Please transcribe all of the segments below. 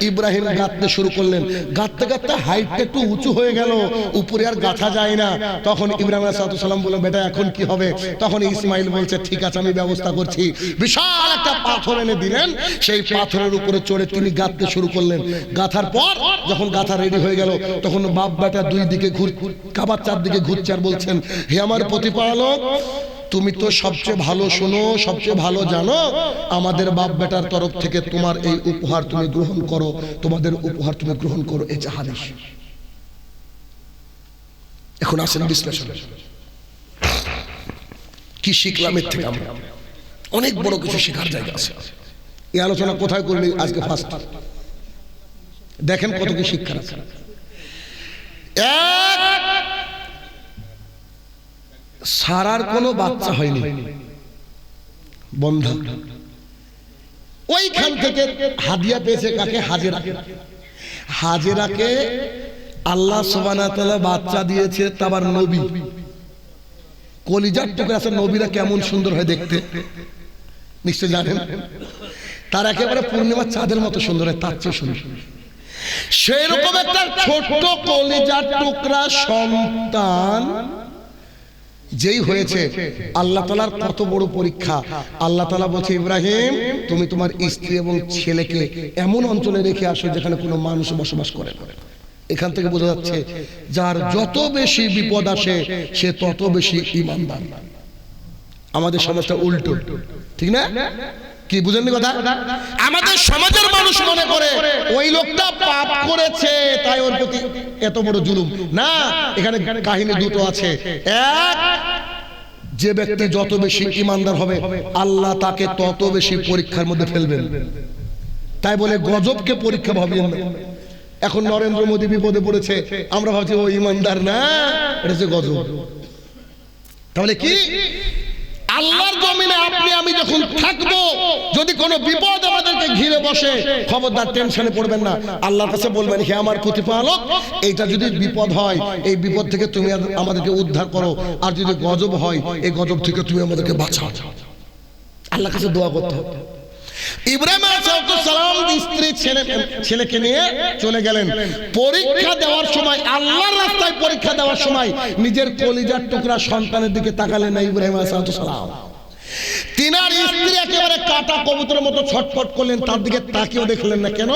ইব্রাহিম গাঁততে শুরু করলেন। গাঁততে গাঁততে হাইটটা একটু উঁচু হয়ে গেল। উপরে আর গাঁথা যায় না। তখন ইব্রাহিম আলাহ বললেন, বেটা, এখন কি হবে? তখন ইসমাইল বলছে, ঠিক আছে, আমি ব্যবস্থা করছি। বিশাল একটা পাথর এনে দিলেন। সেই পাথরের উপরে চড়ে তিনি গাঁথতে শুরু করলেন। গাঁথার পর যখন গাঁথা রেডি হয়ে গেল, তখন বাপ বেটা দুই দিকে ঘুর কাবার চারদিকে ঘুরছে আর বলছেন, হে আমার প্রতিপালক, তুমি তো সবচেয়ে ভালো শোনো, সবচেয়ে ভালো জানো, আমাদের বাপ বেটার তরফ থেকে তোমার এই উপহার তুমি গ্রহণ করো, তোমাদের উপহার তুমি গ্রহণ করো এই যে হাদিস এখন আসেন বিশ্লেষণ। কি শিখলাম এর থেকে আমরা? অনেক বড় কিছু শেখার জায়গা আছে। এই আলোচনা কোথায় করলি আজকে ফার্স্ট দেখেন কত কি শিক্ষা আছে। এক সারার কোনো বাচ্চা হয়নি। বন্ধু। ওইখান থেকে হাদিয়া পেয়েছে কাকে? হাজেরা হাজেরাকে আল্লাহ সোবানা বাচ্চা দিয়েছে তাবার নবী। কলিজার টুকরা আছে নবীরা কেমন সুন্দর হয় দেখতে। নিশ্চয় জানেন? তার একেবারে পূর্ণিমার চাঁদের মতো সুন্দর হয় তার চেয়ে সুন্দর। একটা কলিজার টুকরা সন্তান যেই হয়েছে, আল্লাহ তালার কত বড় পরীক্ষা। আল্লাহ তালা বলছে, ইব্রাহিম, তুমি তোমার স্ত্রী এবং ছেলেকে এমন অঞ্চলে রেখে আসো যেখানে কোনো মানুষ বসবাস করে না। এখান থেকে বোঝা যাচ্ছে, যার যত বেশি বিপদ আসে, সে তত বেশি ইমানদার। আমাদের সমাজটা উল্টো, ঠিক না? কি, বুঝেননি কথা? আমাদের সমাজের মানুষ মনে করে, ওই লোকটা পাপ করেছে, তাই ওর প্রতি এত বড় জুলুম। না, এখানে কাহিনী দুটো আছে। এক, যে ব্যক্তি যত বেশি ইমানদার হবে, আল্লাহ তাকে তত বেশি পরীক্ষার মধ্যে ফেলবেন। তাই বলে গজবকে পরীক্ষা ভাবিয়েন না। এখন নরেন্দ্র মোদী বিপদে পড়েছে, আমরা ভাবছি ও ইমানদার না, এটা হচ্ছে গজব। তাহলে কি? আল্লাহর জমিনে আপনি, আমি যখন থাকব, যদি কোনো বিপদ আমাদেরকে ঘিরে বসে, খবরদার টেনশনে পড়বেন না। আল্লাহর কাছে বলবেন, হে আমার প্রতিপালক এইটা যদি বিপদ হয়, এই বিপদ থেকে তুমি আমাদেরকে উদ্ধার করো। আর যদি গজব হয়, এই গজব থেকে তুমি আমাদেরকে বাঁচাও। আল্লাহর কাছে দোয়া করতে হবে। ইব্রাহিম স্ত্রী ছেলে ছেলেকে নিয়ে চলে গেলেন। পরীক্ষা দেওয়ার সময়, আল্লাহর রাস্তায় পরীক্ষা দেওয়ার সময় নিজের কলিজার টুকরা সন্তানের দিকে তাকালেন না ইব্রাহিম দেখলেন না। কেন?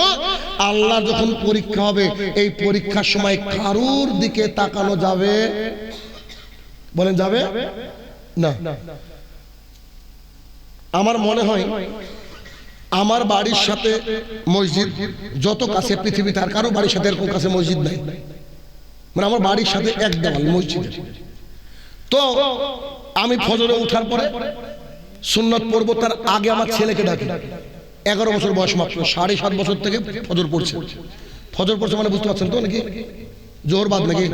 আল্লাহ যখন পরীক্ষা হবে, এই পরীক্ষার সময় কারুর দিকে তাকানো যাবে? বলেন, যাবে? না। আমার মনে হয় আমার বাড়ির সাথে মসজিদ, যত কাছে পৃথিবী, তার কারও বাড়ির সাথে এরকম কাছে মসজিদ নাই। মানে আমার বাড়ির সাথে এক দেওয়াল মসজিদ তো আমি ফজরে উঠার পরে সুন্নত পড়ব, তার আগে আমার ছেলেকে ডাকি। এগারো বছর বয়স মাত্র, সাড়ে সাত বছর থেকে ফজর পড়ছে। ফজর পড়ছে মানে বুঝতে পারছেন তো নাকি? জোর বাদ নাকি?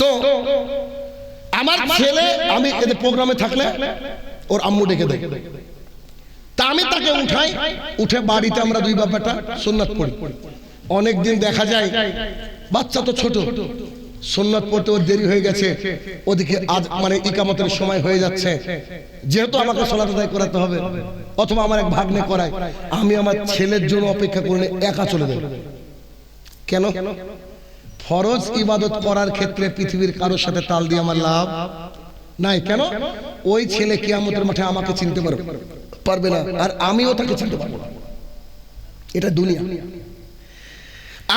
তো আমার ছেলে, আমি এদের প্রোগ্রামে থাকলে ওর আম্মু ডেকে দেয়। তা আমি তাকে উঠাই উঠে বাড়িতে আমরা দুই বাবাটা সোননাথ পড়ি। অনেকদিন দেখা যায় বাচ্চা তো ছোট। সোননাথ পড়তে ওর দেরি হয়ে গেছে। ওদিকে আজ মানে ইকামতের সময় হয়ে যাচ্ছে। যেহেতু আমাকে সোলাত আদায় করাতে হবে অথবা আমার এক ভাগ্নে করায় আমি আমার ছেলের জন্য অপেক্ষা করলে একা চলে যাই। কেন? ফরজ ইবাদত করার ক্ষেত্রে পৃথিবীর কারোর সাথে তাল দিয়ে আমার লাভ নাই। কেন? ওই ছেলে কিয়ামতের মাঠে আমাকে চিনতে পারবে পারবে না আর আমিও তাকে চিনতে পারব না। এটা দুনিয়া।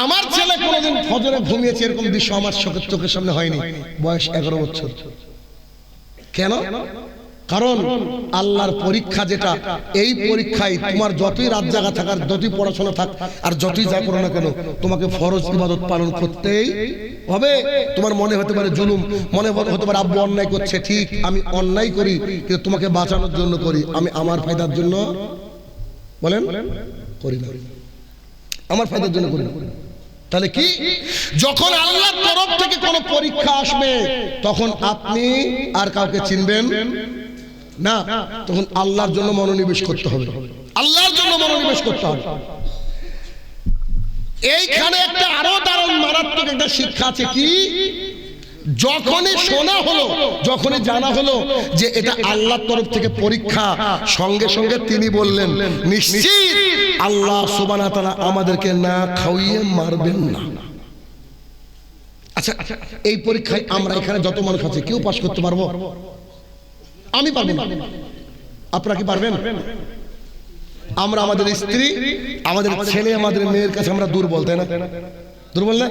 আমার ছেলে কোনোদিন ফজরে ঘুমিয়েছে এরকম দৃশ্য আমার চোখের চোখের সামনে হয়নি। বয়স এগারো বছর। কেন? কারণ আল্লাহর পরীক্ষা যেটা, এই পরীক্ষায় তোমার যতই রাত জায়গা থাকার যতই পড়াশোনা থাক আর যতই যা করো না কেন, তোমাকে ফরজ ইবাদত পালন করতেই হবে। তোমার মনে হতে পারে জুলুম, মনে হতে পারে আব্বু অন্যায় করছে, ঠিক, আমি অন্যায় করি, কিন্তু তোমাকে বাঁচানোর জন্য করি, আমি আমার ফায়দার জন্য বলেন করি না। আমার ফায়দার জন্য করি না। তাহলে কি? যখন আল্লাহর তরফ থেকে কোনো পরীক্ষা আসবে, তখন আপনি আর কাউকে চিনবেন না, তখন আল্লাহর জন্য মনোনিবেশ করতে হবে। আল্লাহর জন্য মনোনিবেশ করতে হবে। এইখানে একটা আরও দারুণ মারাত্মক একটা শিক্ষা আছে কি? যখনই শোনা হলো, যখনই জানা হলো যে এটা আল্লাহর তরফ থেকে পরীক্ষা, সঙ্গে সঙ্গে তিনি বললেন, নিশ্চিত আল্লাহ ওয়া তাআলা আমাদেরকে না খাওয়িয়ে মারবেন না। আচ্ছা এই পরীক্ষায় আমরা এখানে যত মানুষ আছে, কেউ পাশ করতে পারব? আমি পারব আপনারা কি পারবেন? আমরা আমাদের স্ত্রী, আমাদের ছেলে, আমাদের মেয়ের কাছে আমরা দুর্বল, তাই না? দুর্বল না?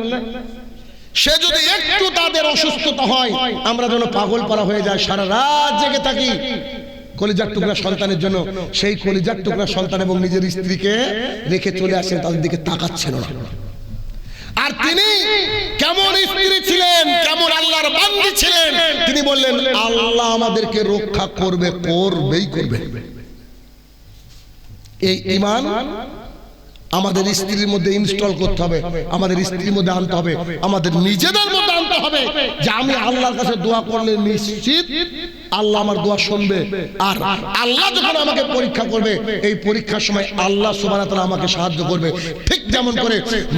সে যদি একটু তাদের অসুস্থতা হয়, আমরা যেন পাগল পারা হয়ে যায় সারা রাত জেগে থাকি। কলিজার টুকরা সন্তানের জন্য, সেই কলিজার টুকরা সন্তান এবং নিজের স্ত্রীকে রেখে চলে আসেন, তাদের দিকে তাকাচ্ছেন না। আর তিনি কেমন স্ত্রী ছিলেন, কেমন আল্লাহর বান্দি ছিলেন, তিনি বললেন, আল্লাহ আমাদেরকে রক্ষা করবে, করবেই করবে। এই ইমান আমাদের স্ত্রীর মধ্যে ইনস্টল করতে হবে, আমাদের স্ত্রীর মধ্যে আনতে হবে, আমাদের নিজেদের মধ্যে আনতে হবে। যে আমি আল্লাহর কাছে দোয়া করলে নিশ্চিত আল্লাহ আমার দোয়া শুনবে। আর আল্লাহ যখন আমাকে পরীক্ষা করবে এই পরীক্ষার সময় আল্লাহ সুবহানাহু ওয়া তাআলা আমাকে সাহায্য করবে। ঠিক যেমন করে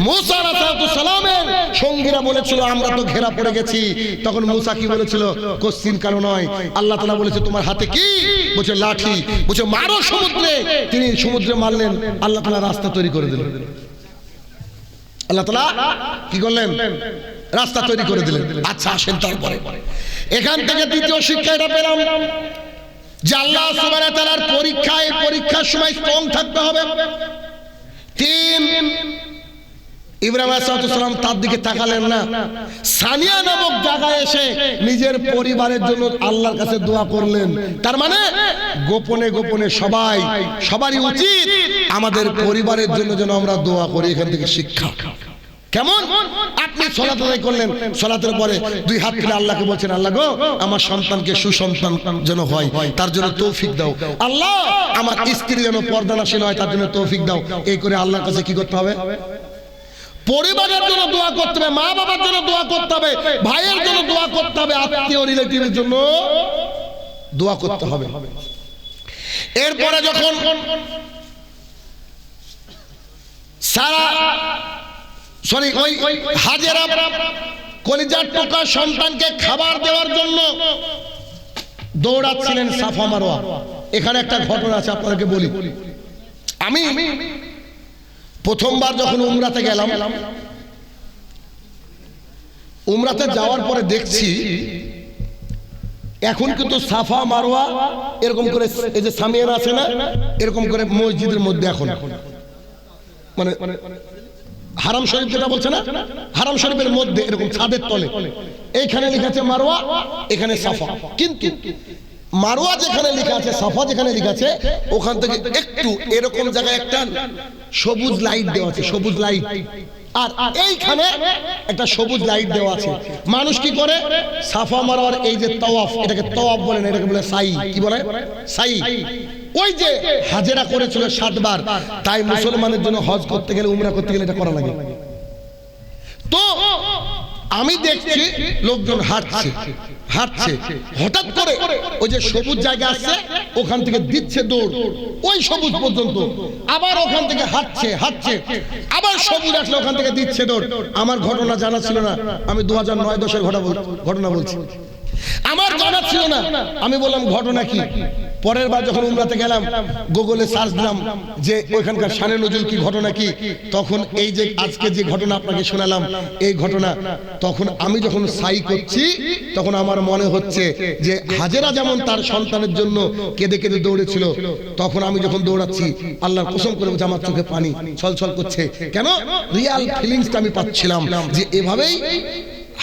মুসা আলাইহিস সালামের সঙ্গীরা বলেছিল আমরা তো ঘেরা পড়ে গেছি। তখন মুসা কি বলেছিল? কোশ্চিন কারও নয়। আল্লাহ তাআলা বলেছে তোমার হাতে কি? বলছে লাঠি। বলছে মারো সমুদ্রে। তিনি সমুদ্রে মারলেন আল্লাহ তাআলা রাস্তা তৈরি করে দিলেন। আল্লাহ তাআলা কি করলেন? রাস্তা তৈরি করে দিলেন। আচ্ছা আসেন তারপরে। এখান থেকে দ্বিতীয় শিক্ষা এটা পেলাম যে আল্লাহ তাআলার পরীক্ষায়, পরীক্ষার সময় স্ট্রং থাকতে হবে। তিন, ইব্রাহিম তার দিকে তাকালেন না। সানিয়া নামক জায়গায় এসে নিজের পরিবারের জন্য আল্লাহর কাছে দোয়া করলেন। তার মানে গোপনে গোপনে সবাই, সবারই উচিত আমাদের পরিবারের জন্য যেন আমরা দোয়া করি এখান থেকে শিক্ষা। কেমন? আপনি সলাত আদায় করলেন। সলাতের পরে দুই হাত তুলে আল্লাহকে বলছেন আল্লাহ গো আমার সন্তানকে সুসন্তান যেন হয় তার জন্য তৌফিক দাও। আল্লাহ আমার স্ত্রী যেন পর্দানাশীল হয় তার জন্য তৌফিক দাও। এই করে আল্লাহর কাছে কি করতে হবে? পরিবারের জন্য দোয়া করতে হবে মা বাবার জন্য দোয়া করতে হবে ভাইয়ের জন্য দোয়া করতে হবে আত্মীয় রিলেটিভের জন্য দোয়া করতে হবে। এরপরে যখন সারা সরি ওই হাজেরা কলিজার টোকা সন্তানকে খাবার দেওয়ার জন্য দৌড়াচ্ছিলেন সাফা মারোয়া। এখানে একটা ঘটনা আছে আপনাদেরকে বলি। আমি প্রথমবার যখন উমরাতে গেলাম উমরাতে যাওয়ার পরে দেখছি এখন কিন্তু সাফা মারোয়া এরকম করে এই যে সামিয়ান আছে না এরকম করে মসজিদের মধ্যে এখন। মানে হারাম শরীফ যেটা বলছে না? হারাম শরীফের মধ্যে এরকম ছাদের তলে। এইখানে লেখা আছে মারোয়া এখানে সাফা। কিন্তু মারোয়া যেখানে লেখা আছে, সাফা যেখানে লেখা আছে, ওখান থেকে একটু এরকম জায়গায় একটা সবুজ লাইট দেওয়া আছে, সবুজ লাইট আর এইখানে একটা সবুজ লাইট দেওয়া আছে। মানুষ কি করে? সাফা মারোয়ার এই যে তওয়াফ, এটাকে তওয়াফ বলে না, এটাকে বলে সাই। কি বলে? সাই। ওই যে হাজেরা করেছিল সাতবার, তাই মুসলমানের জন্য হজ করতে গেলে, উমরা করতে গেলে এটা করা লাগে। তো আমি দেখছি লোকজন হাঁটছে হাঁটছে। হঠাৎ করে ওই যে সবুজ জায়গা আছে, ওখান থেকে দিচ্ছে দৌড়। ওই সবুজ পর্যন্ত। আবার ওখান থেকে হাঁটছে হাঁটছে। আবার সবুজ আসলে ওখান থেকে দিচ্ছে দৌড়। আমার ঘটনা জানা ছিল না। আমি দু হাজার নয় দশের ঘটনা বলছি। আমার জানা ছিল না। আমি বললাম, ঘটনা কি? পরের বার যখন উমরাতে গেলাম, গুগলে সার্চ দিলাম যে ওইখানকার সানে নজরুল কি ঘটনা কি, তখন এই যে আজকে যে ঘটনা আপনাকে শোনালাম, এই ঘটনা, তখন আমি যখন সাই করছি, তখন আমার মনে হচ্ছে যে হাজেরা যেমন তার সন্তানের জন্য কেঁদে কেঁদে দৌড়েছিল, তখন আমি যখন দৌড়াচ্ছি, আল্লাহর কসম করে আমার চোখে পানি ছলছল করছে। কেন? রিয়াল ফিলিংসটা আমি পাচ্ছিলাম যে এভাবেই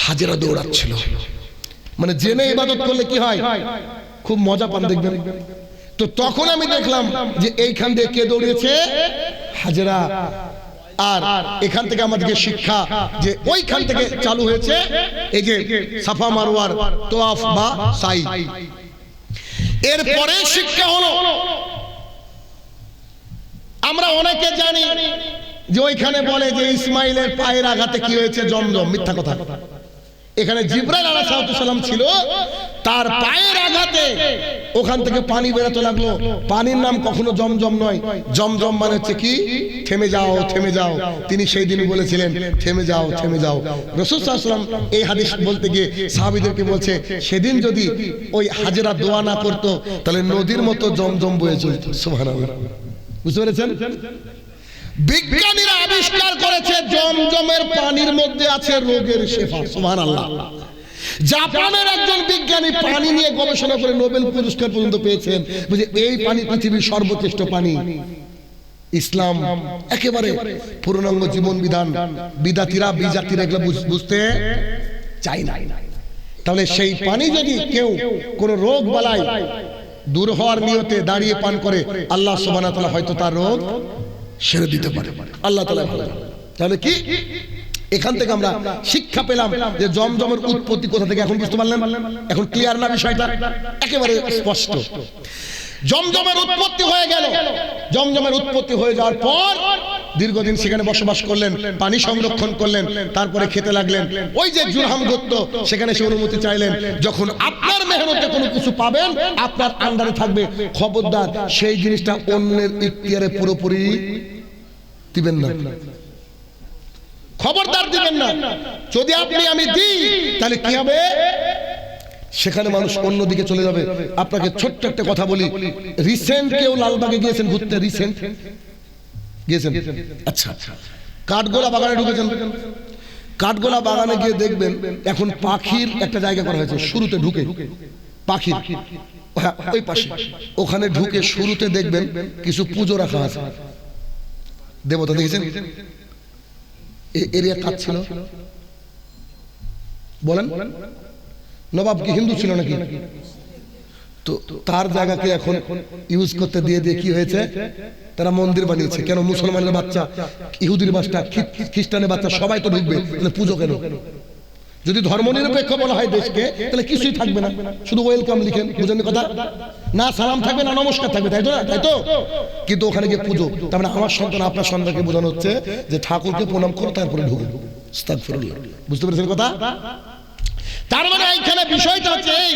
হাজেরা দৌড়াচ্ছিল। মানে জেনে ইবাদত করলে কি হয়? খুব মজা পান দেখবেন। তো তখন আমি দেখলাম যে এইখান দিয়ে কে দৌড়িয়েছে? হাজেরা। আর এখান থেকে আমাদেরকে শিক্ষা যে ওইখান থেকে চালু হয়েছে এই যে সাফা মারোয়ার তোয়াফ বা সাই। এরপরে শিক্ষা হলো, আমরা অনেকে জানি যে ওইখানে বলে যে ইসমাইলের পায়ের আঘাতে কি হয়েছে? জমজম, মিথ্যা কথা। এখানে জিব্রাইল আলাইহিস সালাম ছিল, তার পায়ের আঘাতে ওখান থেকে পানি বেরোতে লাগল। পানির নাম কখনো জমজম নয়। জমজম মানে হচ্ছে কি? থেমে যাও থেমে যাও। তিনি সেই দিন বলেছিলেন, থেমে যাও থেমে যাও। রসুল সাল্লাম এই হাদিস বলতে গিয়ে সাহাবিদেরকে বলছে, সেদিন যদি ওই হাজেরা দোয়া না করতো, তাহলে নদীর মতো জমজম বয়ে চলতো। সুবহানাল্লাহ। বুঝতে পেরেছেন? বিজ্ঞানীরা আবিষ্কার করেছে, জমজমের পানির মধ্যে আছে রোগের শেফা, সুবহানাল্লাহ। জাপানের একজন বিজ্ঞানী পানি নিয়ে গবেষণা করে নোবেল পুরস্কার পর্যন্ত পেয়েছেন। বুঝে এই পানি পৃথিবীর সর্বোৎকৃষ্ট পানি। ইসলাম একেবারে পূর্ণাঙ্গ জীবন বিধান বিদাতিরা, বিজাতিরা এগুলো বুঝতে চাই না। তাহলে সেই পানি যদি কেউ কোনো রোগ বালাই দূর হওয়ার নিয়তে দাঁড়িয়ে পান করে, আল্লাহ তাআলা হয়তো তার রোগ সেরে দিতে পারে। আল্লাহ তালা তাহলে কি? এখান থেকে আমরা শিক্ষা পেলাম যে জমজমের উৎপত্তি কোথা থেকে এখন বুঝতে পারলেন? এখন ক্লিয়ার না বিষয়টা? একেবারে স্পষ্ট। জমজমের উৎপত্তি হয়ে গেল। জমজমের উৎপত্তি হয়ে যাওয়ার পর দীর্ঘদিন সেখানে বসবাস করলেন, পানি সংরক্ষণ করলেন, তারপরে খেতে লাগলেন। ওই যে জুরহাম গোত্র সেখানে সে অনুমতি চাইলেন, যখন আপনার মেহনতে কোনো কিছু পাবেন, আপনার আন্ডারে থাকবে। খবরদার, সেই জিনিসটা অন্যের ইখতিয়ারে পুরোপুরি দিবেন না। খবরদার দিবেন না। যদি আপনি আমি দিই, তাহলে কি হবে? সেখানে মানুষ অন্যদিকে চলে যাবে। আপনাকে ছোট্ট একটা কথা বলি। রিসেন্ট কেউ লালবাগে গিয়েছেন ঘুরতে? রিসেন্ট? গিয়েছেন? আচ্ছা। কাঠগোলা বাগানে ঢুকেছেন। কাঠগোলা বাগানে গিয়ে দেখবেন এখন পাখির একটা জায়গা করা হয়েছে শুরুতে ঢুকে। হ্যাঁ, ওই পাশে। ওখানে ঢুকে শুরুতে দেখবেন কিছু পুজো রাখা আছে। দেবতা দেখেছেন? এরিয়া কাজ ছিল? বলেন। নবাব কি হিন্দু ছিল নাকি? তো তার জায়গাকে এখন ইউজ করতে দিয়ে দিয়ে কি হয়েছে? তারা মন্দির বানিয়েছে। কেন মুসলমানের বাচ্চা? ইহুদির বাচ্চা খ্রিস্টানের বাচ্চা, সবাই তো ঢুকবে। তাহলে পুজো কেন? যদি ধর্ম নিরপেক্ষ বলা হয় দেশকে, তাহলে কিছুই থাকবে না। শুধু ওয়েলকাম লিখেন, বুঝেন কথা? না সালাম থাকবে, না নমস্কার থাকবে, তাই তো না? তাই তো? কিন্তু ওখানে গিয়ে পুজো। তার মানে আমার সন্তান, আপনার সন্তানকে বোঝানো হচ্ছে যে ঠাকুরকে প্রণাম করো, তারপরে ঢুকো আস্তাগফিরুল্লাহ। বুঝতে পেরেছেন কথা? তার মানে এইখানে বিষয়টা হচ্ছে এই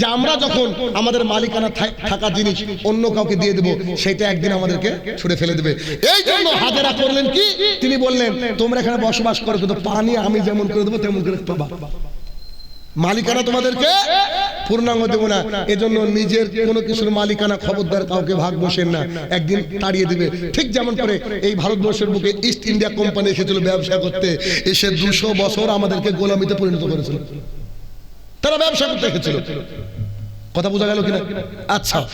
যে আমরা যখন আমাদের মালিকানা থাকা জিনিস অন্য কাউকে দিয়ে দেব সেটা একদিন আমাদেরকে ছুড়ে ফেলে দেবে। এই জন্য হাজেরা করলেন কি? তিনি বললেন তোমরা এখানে বসবাস করো কিন্তু পানি আমি যেমন করে দেবো তেমন করে পাবা। মালিকানা তোমাদেরকে পূর্ণাঙ্গ দেবো না। এজন্য নিজের কোনো কিছুর মালিকানা খবরদার কাউকে ভাগ বসেন না একদিন তাড়িয়ে দিবে। ঠিক যেমন করে এই ভারতবর্ষের বুকে ইস্ট ইন্ডিয়া কোম্পানি এসেছিল ব্যবসা করতে এসে দুশো বছর আমাদেরকে গোলামিতে পরিণত করেছিল। তারা ব্যবসা করতে এসেছিল। কথা বোঝা গেল কিনা? আচ্ছা।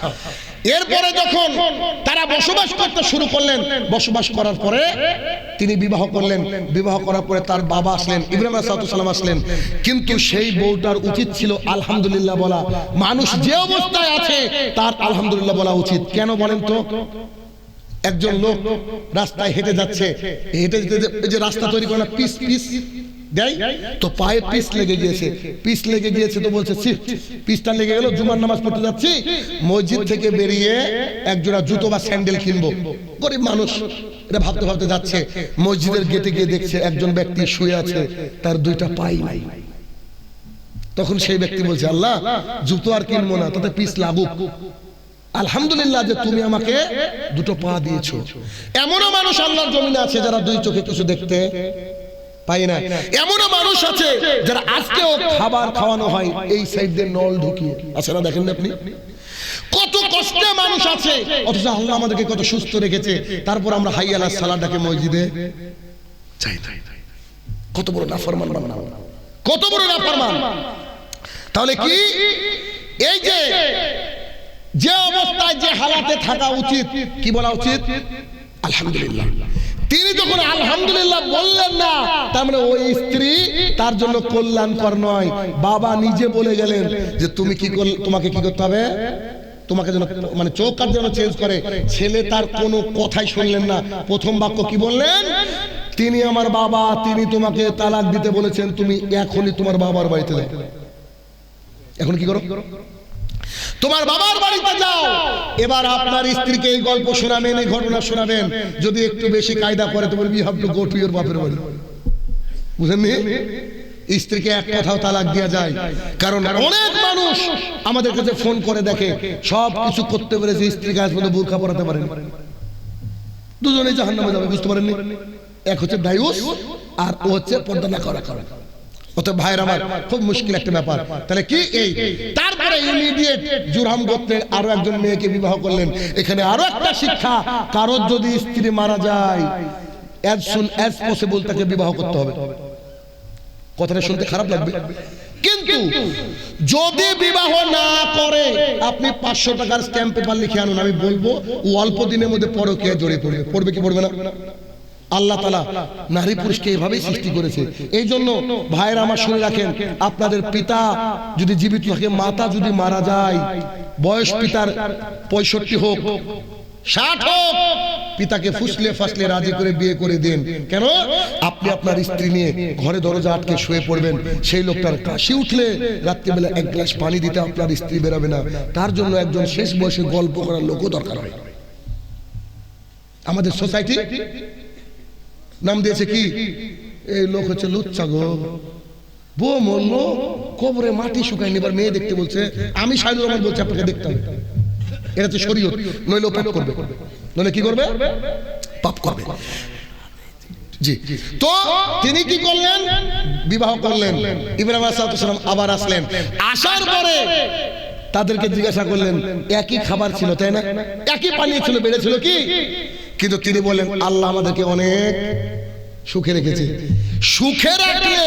এরপরে যখন তারা বসবাস করতে শুরু করলেন, বসবাস করার পরে তিনি বিবাহ করলেন। বিবাহ করার পরে তার বাবা আসলেন, ইব্রাহিম সালাম আসলেন। কিন্তু সেই বউটার উচিত ছিল আলহামদুলিল্লাহ বলা। মানুষ যে অবস্থায় আছে, তার আলহামদুলিল্লাহ বলা উচিত। কেন বলেন তো? একজন লোক রাস্তায় হেঁটে যাচ্ছে। হেঁটে যেতে যে- রাস্তা তৈরি করে পিস পিস। দেয়? তো পায়ে পিস লেগে গিয়েছে। পিস লেগে গিয়েছে তো বলছে "ছি, পিসটা লেগে গেল জুমার নামাজ পড়তে যাচ্ছি। মসজিদ থেকে বেরিয়ে এক জোড়া জুতো বা স্যান্ডেল কিনবো। গরিব মানুষ এটা ভাবতে ভাবতে যাচ্ছে মসজিদের গেটে গিয়ে দেখছে একজন ব্যক্তি শুয়ে আছে তার দুইটা পাই নাই। তখন সেই ব্যক্তি বলছে আল্লাহ জুতো আর কিনবো না তাতে পিস লাগুক। আলহামদুলিল্লাহ যে তুমি আমাকে দুটো পা দিয়েছ। এমনও মানুষ আল্লাহর জমিনে আছে যারা দুই চোখে কিছু দেখতে পাই না। এমনও মানুষ আছে যারা আজকেও খাবার খাওয়ানো হয়, এই সাইড দিয়ে নল ঢুকিয়ে। আছে না দেখেন আপনি? কত কষ্টে মানুষ আছে। অথচ আল্লাহ আমাদেরকে কত সুস্থ রেখেছে। তারপর আমরা হাই আলা সালাডাকে মসজিদে চাই কত বড় নাফরমান বানানো কত বড় নাফরমান। তাহলে কি? এই যে যে অবস্থায় যে হালাতে থাকা উচিত, কি বলা উচিত? আলহামদুলিল্লাহ। তিনি যখন আলহামদুলিল্লাহ বললেন না, তার মানে ওই স্ত্রী তার জন্য কল্যাণকর নয়। বাবা নিজে বলে গেলেন যে তুমি কি তোমাকে কি করতে হবে? তোমাকে যেন মানে চোখ কার যেন চেঞ্জ করে। ছেলে তার কোনো কথাই শুনলেন না। প্রথম বাক্য কি বললেন? তিনি আমার বাবা, তিনি তোমাকে তালাক দিতে বলেছেন, তুমি এখনই তোমার বাবার বাড়িতে এখন কি করো? তোমার বাবার বাড়িতে যাও। এবার আপনার স্ত্রীকে এই গল্প শোনাবেন, এই ঘটনা শোনাবেন। যদি একটু বেশি কায়দা করে, তো বলবি have to go to your বাপের বাড়ি। বুঝেননি স্ত্রীকে এক কথাও তালাক দেওয়া যায়। কারণ অনেক মানুষ আমাদের কাছে ফোন করে দেখে, সব কিছু করতে পেরেছে, স্ত্রীকে আজ পর্যন্ত বোরখা পরাতে পারেন। দুজনেই জাহান নামে যাবে, বুঝতে পারেননি? এক হচ্ছে ডাইভোর্স আর ও হচ্ছে পর্দা না করা। করা অত ভাইয়ের আমার খুব মুশকিল একটা ব্যাপার। তাহলে কি এই? তারপরে যদি বিবাহ কথাটা শুনতে খারাপ লাগবে। কিন্তু যদি বিবাহ না করে, আপনি পাঁচশো টাকার স্ট্যাম্প পেপার লিখে আনুন, আমি বলব অল্প দিনের মধ্যে পরকে জড়িয়ে পড়বে। পড়বে কি পড়বে না? আল্লাহ তালা নারী পুরুষকে এইভাবেই সৃষ্টি করেছে। এই জন্য ভাইয়েরা আমার শুনে রাখেন, আপনাদের পিতা যদি জীবিত থাকে, মাতা যদি মারা যায়, বয়স পিতার পঁয়ষট্টি হোক, ষাট হোক, পিতাকে ফুসলে ফাসলে রাজি করে বিয়ে করে দেন। কেন? আপনি আপনার স্ত্রী নিয়ে ঘরে দরজা আটকে শুয়ে পড়বেন, সেই লোকটার কাশি উঠলে রাত্রিবেলা এক গ্লাস পানি দিতে আপনার স্ত্রী বেরাবে না। তার জন্য একজন শেষ বয়সে গল্প করার লোকও দরকার হয়। আমাদের সোসাইটি নাম দিয়েছে কি? এই লোক হচ্ছে লুচ্চা গো বউ মরলো, কবরে মাটি শুকায়নি, এবার মেয়ে দেখতে বলছে, আমি সাইদুর রহমান বলছি, আপনাকে দেখতে হবে। এটা তো শরীয়ত নইলেও পাপ করবে। নইলে কি করবে? পাপ করবে। জি। তো তিনি কি করলেন? বিবাহ করলেন। ইব্রাহিম আলাইহিসসালাম আবার আসলেন। আসার পরে তাদেরকে জিজ্ঞাসা করলেন, একই খাবার ছিল, তাই না? একই পানীয় ছিল বেড়েছিল কি? কিন্তু তিনি বলেন, আল্লাহ আমাদেরকে অনেক সুখে রেখেছে। সুখে রাখলে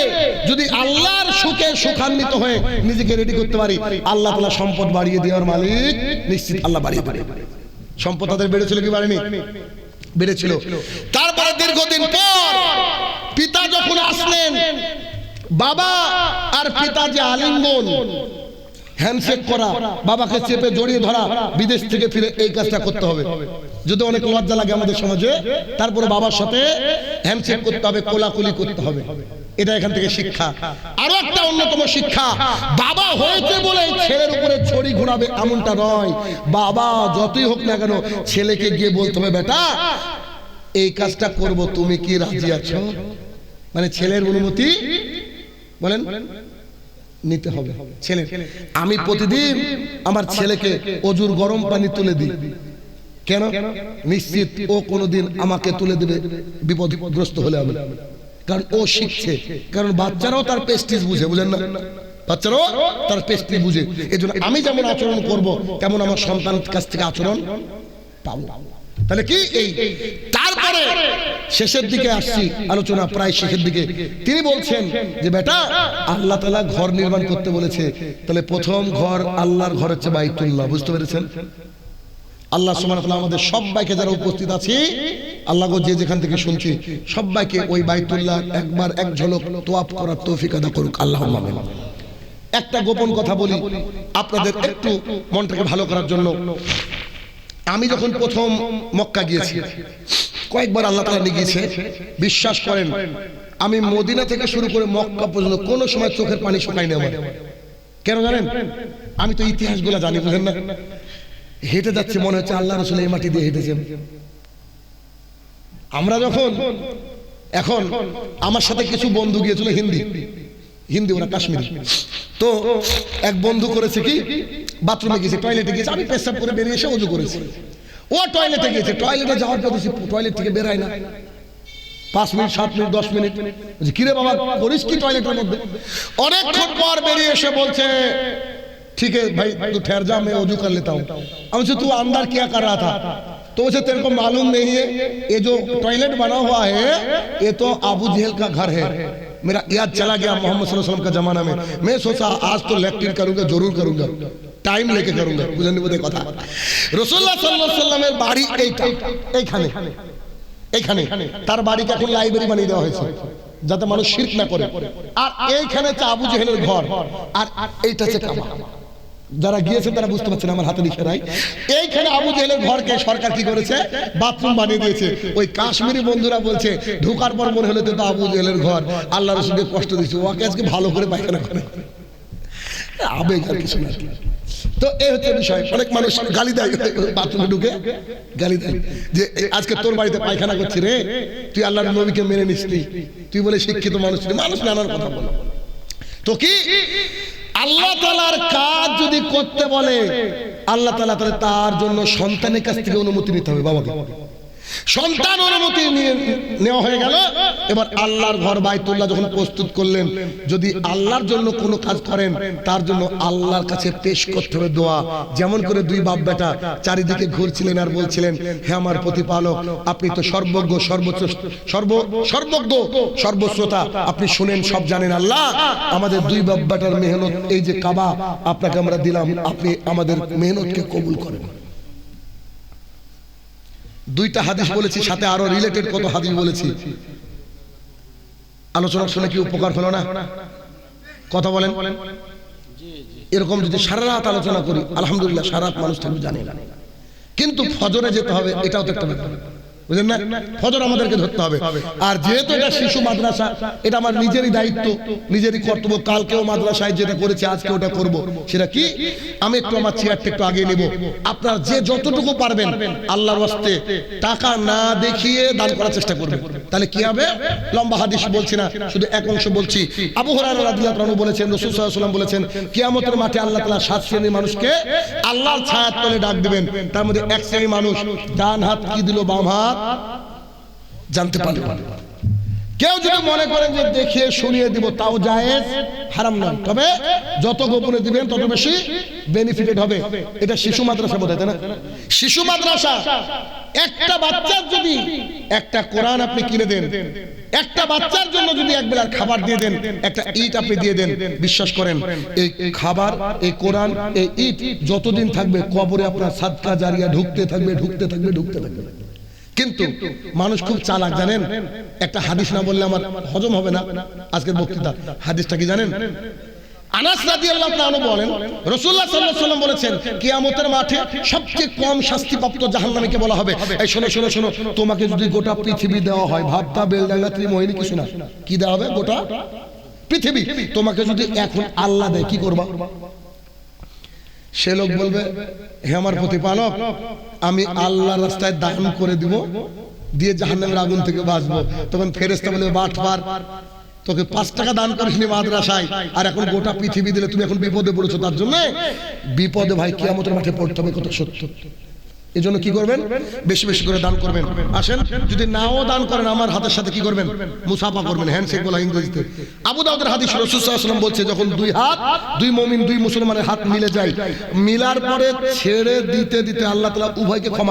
যদি আল্লাহর সুখে সুখান্বিত হয়ে নিজেকে রেডি করতে পারি, আল্লাহ তালা সম্পদ বাড়িয়ে দেওয়ার মালিক নিশ্চিত আল্লাহ বাড়িয়ে পারে সম্পদ তাদের বেড়েছিল কি বাড়েনি? বেড়েছিল। তারপরে দীর্ঘদিন পর পিতা যখন আসলেন, বাবা আর পিতা যে আলিঙ্গন হ্যান্ডশেক করা বাবাকে চেপে জড়িয়ে ধরা বিদেশ থেকে ফিরে এই কাজটা করতে হবে। যদি অনেক লজ্জা লাগে আমাদের সমাজে তারপরে বাবার সাথে হ্যান্ডশেক করতে হবে কোলাকুলি করতে হবে। এটা এখান থেকে শিক্ষা। আরও একটা অন্যতম শিক্ষা বাবা হয়েছে বলে ছেলের উপরে ছড়ি ঘোরাবে এমনটা নয়। বাবা যতই হোক না কেন ছেলেকে গিয়ে বলতে হবে বেটা এই কাজটা করব তুমি কি রাজি আছো? মানে ছেলের অনুমতি বলেন। নিতে হবে। ছেলে আমি প্রতিদিন আমার ছেলেকে অজুর গরম পানি তুলে দিই। কেন? নিশ্চিত ও কোনোদিন আমাকে তুলে দেবে বিপদগ্রস্ত হলে আমি। কারণ ও শিখছে। কারণ বাচ্চারাও তার পেস্টিস বুঝে বুঝেন না? বাচ্চারাও তার পেস্টিস বুঝে। এই জন্য আমি যেমন আচরণ করব তেমন আমার সন্তান কাছ থেকে আচরণ পাবো। তাহলে কি? এই তারপরে শেষের দিকে আসছি আলোচনা প্রায় শেষের দিকে। তিনি বলছেন যে বেটা আল্লাহ তালা ঘর নির্মাণ করতে বলেছে। তাহলে প্রথম ঘর আল্লাহর ঘর হচ্ছে বাইতুল্লাহ বুঝতে পেরেছেন? আল্লাহ তাআলা আমাদের সবাইকে যারা উপস্থিত আছি আল্লাহ যে যেখান থেকে শুনছি সবাইকে ওই বাইতুল্লাহ একবার এক ঝলক তোয়াফ করার তৌফিক আদা করুক আল্লাহ একটা গোপন কথা বলি আপনাদের একটু মনটাকে ভালো করার জন্য। আমি যখন প্রথম মক্কা গিয়েছি কয়েকবার আল্লাহ তালা গিয়েছে বিশ্বাস করেন, আমি মদিনা থেকে শুরু করে মক্কা পর্যন্ত কোনো সময় চোখের পানি শুকাইনি আমার। কেন জানেন? আমি তো ইতিহাসগুলো জানি, বুঝেন না? হেঁটে যাচ্ছে, মনে হচ্ছে আল্লাহ রসুল এই মাটি দিয়ে হেঁটেছেন আমরা যখন, এখন আমার সাথে কিছু বন্ধু গিয়েছিল হিন্দি হিন্দি, ওরা কাশ্মীরি। তো এক বন্ধু করেছে কি, বাথরুমে গেছে, টয়লেটে গেছে, আমি পেশাব করে বেরিয়ে এসে অজু করেছি। ও টয়লেটে গেছে টয়লেটে যাওয়ার পর দেখছি টয়লেট থেকে বেরায় না পাঁচ মিনিট সাত মিনিট দশ মিনিট বলছি, কিরে বাবা করিস কি টয়লেটের মধ্যে অনেকক্ষণ পর বেরিয়ে এসে বলছে ठीक है भाई तू ठहर जा मैं वजू कर लेता हूँ हमसे तू अंदर क्या कर रहा था तो उसे तेरे को मालूम नहीं है ये जो टॉयलेट बना हुआ है ये तो अबू जहल का घर है मेरा याद चला गया मोहम्मद सल्लल्लाहु अलैहि वसल्लम का जमाना में मैं सोचा आज तो लेफ्टिन करूंगा जरूर करूंगा টাইম লেকে করুঙ্গা বুঝেন বোধ কথা। রসুল্লাহ সাল্লাহ সাল্লামের বাড়ি এইটা এইখানে এইখানে। তার বাড়িকে এখন লাইব্রেরি বানিয়ে দেওয়া হয়েছে যাতে মানুষ শির্ক না করে। আর এইখানে হচ্ছে আবু জেহেলের ঘর আর এইটা হচ্ছে যারা গিয়েছে তারা বুঝতে পারছেন আমার হাতে লিখে নাই এইখানে আবু জেহেলের ঘরকে সরকার কি করেছে? বাথরুম বানিয়ে দিয়েছে। ওই কাশ্মীরি বন্ধুরা বলছে ঢোকার পর মনে হলো তো আবু জেহেলের ঘর। আল্লাহ রসুলকে কষ্ট দিচ্ছে ওকে আজকে ভালো করে পায়খানা করে। আবেগ আর কিছু না তো এই হচ্ছে বিষয়। অনেক মানুষ গালি দেয়। বাথরুমে ঢুকে গালি দেয়। যে আজকে তোর বাড়িতে পায়খানা করছি রে। তুই আল্লাহর নবীকে মেনে নিসনি। তুই বলে শিক্ষিত মানুষ। মানুষ নানান কথা বলে। তো কি? আল্লাহ তালার কাজ যদি করতে বলে আল্লাহ তালা তাহলে তার জন্য সন্তানের কাছ থেকে অনুমতি নিতে হবে বাবাকে। সন্তান অনুমতি নিয়ে নেওয়া হয়ে গেল। এবার আল্লাহর ঘর বাইতুল্লাহ যখন প্রস্তুত করলেন, যদি আল্লাহর জন্য কোনো কাজ করেন, তার জন্য আল্লাহর কাছে পেশ করতে হবে দোয়া। যেমন করে দুই বাপ বেটা চারিদিকে ঘুরছিলেন আর বলছিলেন, হে আমার প্রতিপালক, আপনি তো সর্বজ্ঞ, সর্বোচ্চ, সর্ব, সর্বজ্ঞ, সর্বশ্রোতা। আপনি শুনেন, সব জানেন আল্লাহ। আমাদের দুই বাপ বেটার মেহনত, এই যে কাবা, আপনাকে আমরা দিলাম। আপনি আমাদের মেহনতকে কবুল করেন। দুইটা হাদিস বলেছি সাথে আরও রিলেটেড কত হাদিস বলেছি। আলোচনা শুনে কি উপকার হলো না? কথা বলেন। এরকম যদি সারা রাত আলোচনা করি আলহামদুলিল্লাহ সারা রাত মানুষ থাকবে জানে না। কিন্তু ফজরে যেতে হবে এটাও তো একটা ব্যাপার। বুঝলেন না? ফজর আমাদেরকে ধরতে হবে। আর যেহেতু এটা শিশু মাদ্রাসা, এটা আমার নিজেরই দায়িত্ব, নিজেরই কর্তব্য। কালকেও মাদ্রাসায় যেটা করেছে আজকে ওটা করব। সেটা কি? আমি একটু আমার চেয়ারটা একটু আগে নেব। আপনার যে যতটুকু পারবেন, আল্লাহর ওয়াস্তে টাকা না দেখিয়ে দান করার চেষ্টা তাহলে কি হবে? লম্বা হাদিস বলছি না, শুধু এক অংশ বলছি। আবু বলেছেন বলেছেন, কিয়ামতের মাঠে আল্লাহ সাত শ্রেণির মানুষকে আল্লাহর ছায়ার তলে ডাক দিবেন। তার মধ্যে এক শ্রেণির মানুষ, ডান হাত কি দিল, বাম হাত? জানতে পারবে কেউ যদি মনে করেন যে দেখিয়ে শুনিয়ে দিব, তাও জায়েজ, হারাম নয়। তবে যত গোপনে দিবেন, তত বেশি বেনিফিটেড হবে। এটা শিশু মাদ্রাসা বোধ না? শিশু মাদ্রাসা, একটা বাচ্চার যদি একটা কোরআন আপনি কিনে দেন, একটা বাচ্চার জন্য যদি এক বেলার খাবার দিয়ে দেন, একটা ইট আপনি দিয়ে দেন, বিশ্বাস করেন, এই খাবার, এই কোরআন, এই ইট যতদিন থাকবে, কবরে আপনার সাদকা জারিয়া ঢুকতে থাকবে ঢুকতে থাকবে ঢুকতে থাকবে। কিন্তু মানুষ খুব চালাক, জানেন? একটা হাদিস না বললে আমার হজম হবে না। আজকের বক্তৃতা। হাদিসটা কি জানেন? দেওয়া হবে গোটা? পৃথিবী। তোমাকে যদি এখন আল্লাহ দেয়, কি করবা? সে লোক বলবে, হে আমার প্রতিপালক, আমি আল্লাহ রাস্তায় দান করে দিব, দিয়ে জাহান্নামের আগুন থেকে বাঁচবো। তখন ফেরেস্তা বলবে, বাট পার তোকে পাঁচ টাকা দান করিসনি মাদ্রাসায়, আর এখন গোটা পৃথিবী দিলে তুমি এখন বিপদে পড়েছো তার জন্য? বিপদে ভাই, কিয়ামতের মাঠে পড়তে হবে কত সত্য। এই জন্য কি করবেন? বেশি বেশি করে দান করবেন। আসেন যদি নাও দান করেন আমার হাতের সাথে কি করবেন? মুসাফা করবেন হ্যান্ডশেক বলা ইংরেজিতে। আবু দাউদের হাদিস রসুলাম বলছে যখন দুই হাত দুই মমিন দুই মুসলমানের হাত মিলে যায় মিলার পরে ছেড়ে দিতে দিতে আল্লাহ তালা উভয়কে ক্ষমা